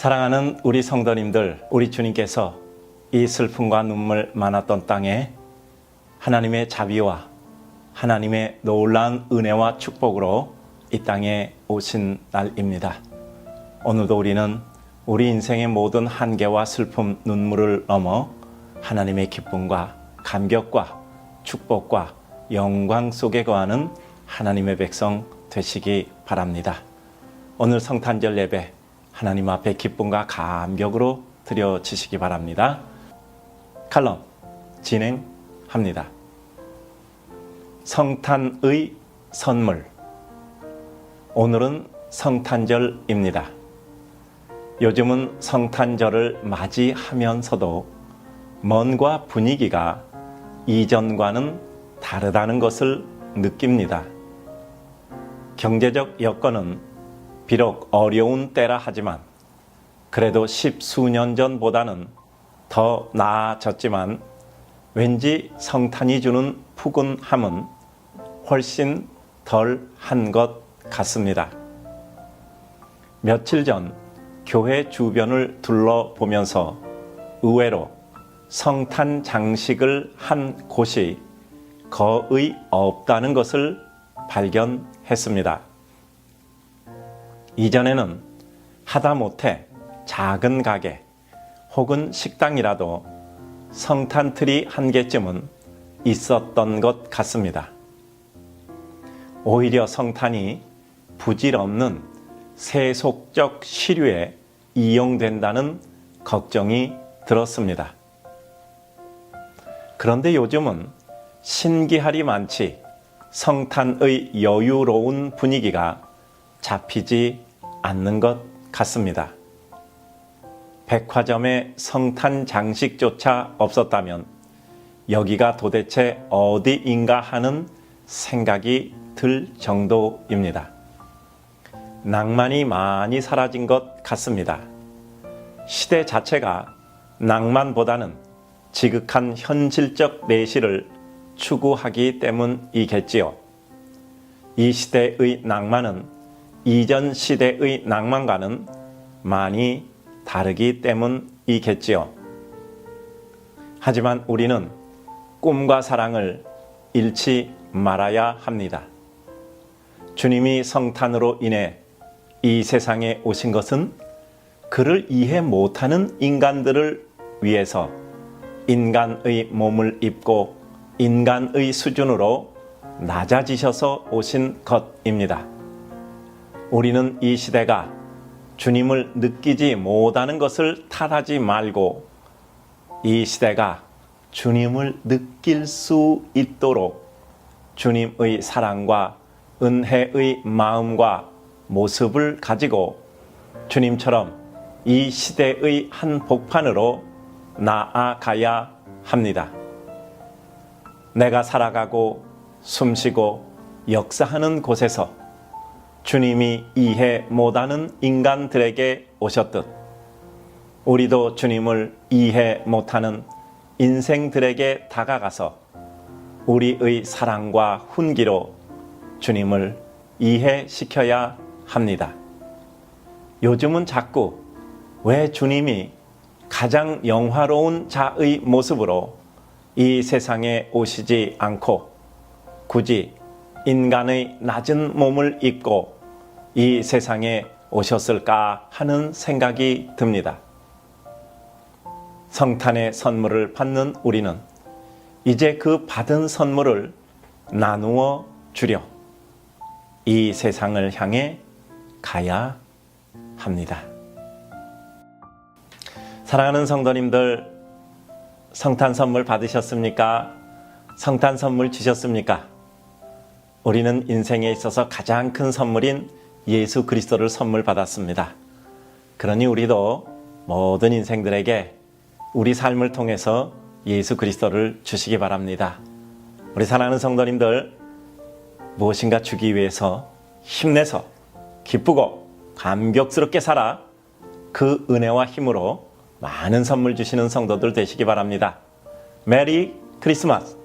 사랑하는 우리 성도님들, 우리 주님께서 이 슬픔과 눈물 많았던 땅에 하나님의 자비와 하나님의 놀라운 은혜와 축복으로 이 땅에 오신 날입니다. 오늘도 우리는 우리 인생의 모든 한계와 슬픔, 눈물을 넘어 하나님의 기쁨과 감격과 축복과 영광 속에 거하는 하나님의 백성 되시기 바랍니다. 오늘 성탄절 예배 하나님 앞에 기쁨과 감격으로 드려지시기 바랍니다. 칼럼 진행합니다. 성탄의 선물. 오늘은 성탄절입니다. 요즘은 성탄절을 맞이하면서도 먼과 분위기가 이전과는 다르다는 것을 느낍니다. 경제적 여건은 비록 어려운 때라 하지만 그래도 십수년 전보다는 더 나아졌지만 왠지 성탄이 주는 푸근함은 훨씬 덜 한 것 같습니다. 며칠 전 교회 주변을 둘러보면서 의외로 성탄 장식을 한 곳이 거의 없다는 것을 발견했습니다. 이전에는 하다못해 작은 가게 혹은 식당이라도 성탄트리 한 개쯤은 있었던 것 같습니다. 오히려 성탄이 부질없는 세속적 시류에 이용된다는 걱정이 들었습니다. 그런데 요즘은 신기하리 많지 성탄의 여유로운 분위기가 잡히지 않는 것 같습니다. 백화점에 성탄 장식조차 없었다면 여기가 도대체 어디인가 하는 생각이 들 정도입니다. 낭만이 많이 사라진 것 같습니다. 시대 자체가 낭만보다는 지극한 현실적 내실을 추구하기 때문이겠지요. 이 시대의 낭만은 이전 시대의 낭만과는 많이 다르기 때문이겠지요. 하지만 우리는 꿈과 사랑을 잃지 말아야 합니다. 주님이 성탄으로 인해 이 세상에 오신 것은 그를 이해 못하는 인간들을 위해서 인간의 몸을 입고 인간의 수준으로 낮아지셔서 오신 것입니다. 우리는 이 시대가 주님을 느끼지 못하는 것을 탓하지 말고 이 시대가 주님을 느낄 수 있도록 주님의 사랑과 은혜의 마음과 모습을 가지고 주님처럼 이 시대의 한 복판으로 나아가야 합니다. 내가 살아가고 숨쉬고 역사하는 곳에서 주님이 이해 못하는 인간들에게 오셨듯 우리도 주님을 이해 못하는 인생들에게 다가가서 우리의 사랑과 훈기로 주님을 이해시켜야 합니다. 요즘은 자꾸 왜 주님이 가장 영화로운 자의 모습으로 이 세상에 오시지 않고 굳이 인간의 낮은 몸을 입고 이 세상에 오셨을까 하는 생각이 듭니다. 성탄의 선물을 받는 우리는 이제 그 받은 선물을 나누어 주려 이 세상을 향해 가야 합니다. 사랑하는 성도님들, 성탄 선물 받으셨습니까? 성탄 선물 주셨습니까? 우리는 인생에 있어서 가장 큰 선물인 예수 그리스도를 선물 받았습니다. 그러니 우리도 모든 인생들에게 우리 삶을 통해서 예수 그리스도를 주시기 바랍니다. 우리 사랑하는 성도님들, 무엇인가 주기 위해서 힘내서 기쁘고 감격스럽게 살아 그 은혜와 힘으로 많은 선물 주시는 성도들 되시기 바랍니다. 메리 크리스마스!